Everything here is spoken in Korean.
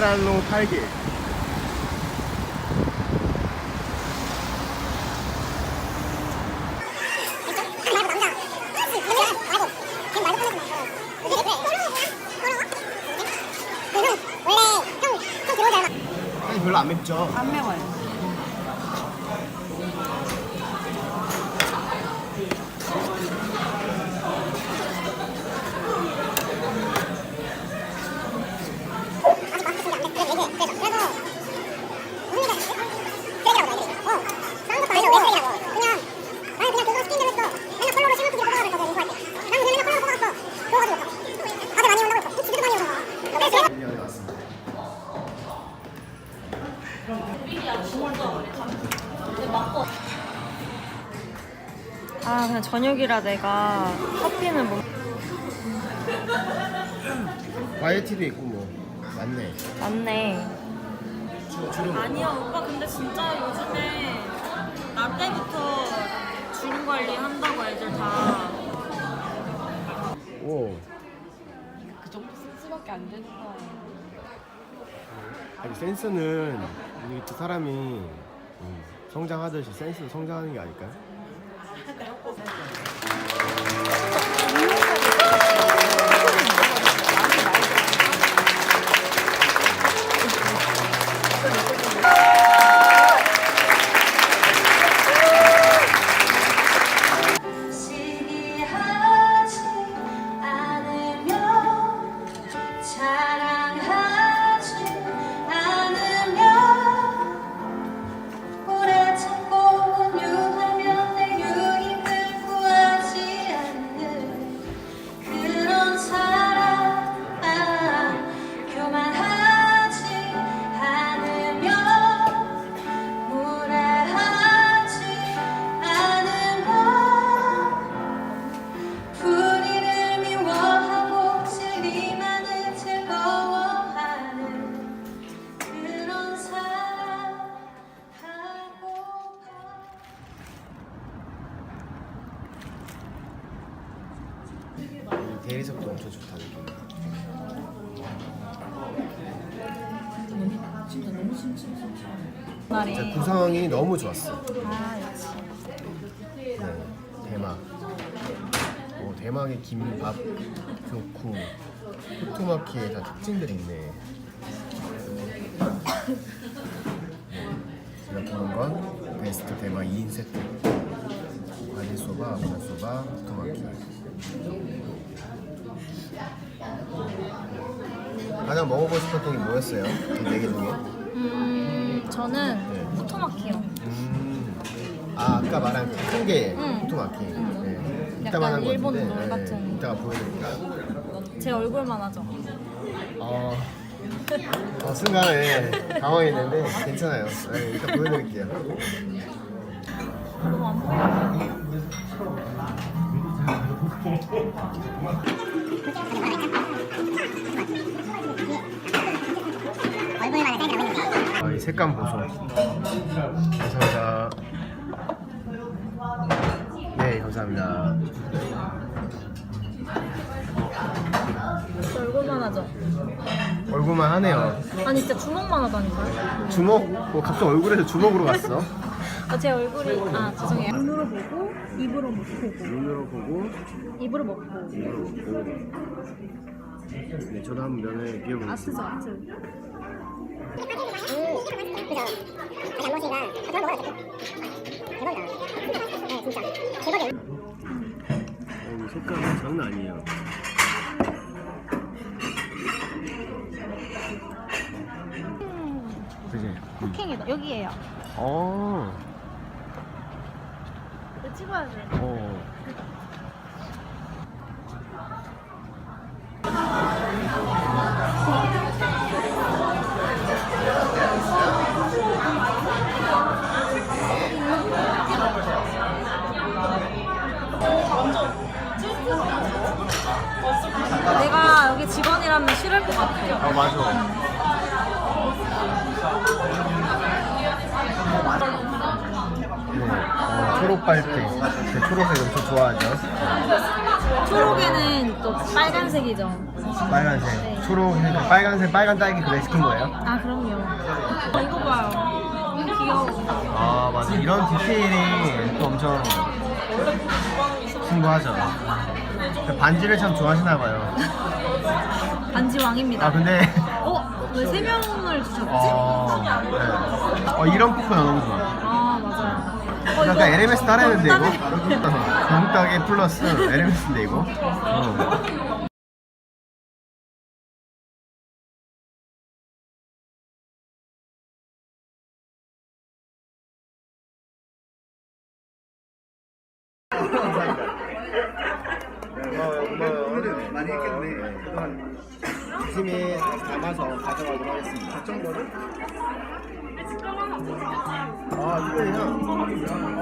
카메랄로 8개. 아니 별로 안 맵죠? 안 매워요. 미안해 왔습니다. 아 그냥 저녁이라 내가 커피는 뭐 YT도 있고 뭐 맞네. 맞네. 주, 주름. 아니야 오빠 근데 진짜 요즘에 나 때부터 주름 관리 한다고 애들 다. 오. 그 정도 센스밖에 안 되는 거야. 아니 센스는 우리 두 사람이 음, 성장하듯이 센스도 성장하는 게 아닐까요? 대리석도 엄청 좋다 느낌. 진짜 너무 심심심심. 말이. 진짜 구성이 너무 좋았어. 아 역시. 네, 대막. 오, 대막의 김밥, 교쿠, 호토마키의 다 특징들이 있네. 네, 제가 보는 건 베스트 대막 2인 세트. 바질소바, 오나소바, 호토마키. 가장 먹어보고 싶었던 게 뭐였어요? 이네개 중에? 음 저는 네. 포토마키요. 음, 아 아까 말한 큰게 응. 호토마키. 응. 네. 약간 이따만 한 일본 건데, 롤 같은. 이따가 보여드릴게요. 제 얼굴만 하죠. 어, 어 순간에 당황했는데 괜찮아요. 네, 이따 보여드릴게요. 너무 안 보여. 아, 이 색감 보소. 감사합니다. 네, 감사합니다. 제 얼굴만 하죠. 얼굴만 하네요. 아니 진짜 주먹만 하다니까요. 주먹, 뭐 갑자기 얼굴에서 주먹으로 갔어. 아, 제 얼굴이 아 죄송해요. 눈으로 보고 입으로 못 보고 눈으로 보고, 입으로 먹고 입으로 보고. 네, 저도 한번 면을 비워보겠습니다. 아트죠 아트. 어, 이 색감이 장난 아니에요. 그지? 응. 킹이다 여기에요. 어, 이거 찍어야 돼. 어. 내가 여기 직원이라면 싫을 것 같아. 아, 맞아. 초록 빨대. 제 초록색 엄청 좋아하죠. 초록에는 또 빨간색이죠. 빨간색, 초록, 빨간색, 빨간 딸기 그래 시킨 거예요? 아 그럼요. 어, 이거 봐요. 귀여워. 아 맞아 이런 디테일이 또 엄청 풍부하죠 반지를 참 좋아하시나 봐요 반지 왕입니다. 아 근데 어? 왜 세 명을 주셨지? 어, 네. 어 이런 포크 나 너무 좋아 아 맞아요. 어, LMS 따라했는데 이거 땀이- 정딱에 플러스 LMS인데 이거 어. 오늘은 많이 했겠네. 그동안 조심히 담아서 가져가도록 하겠습니다. 거를? 아, 좋아.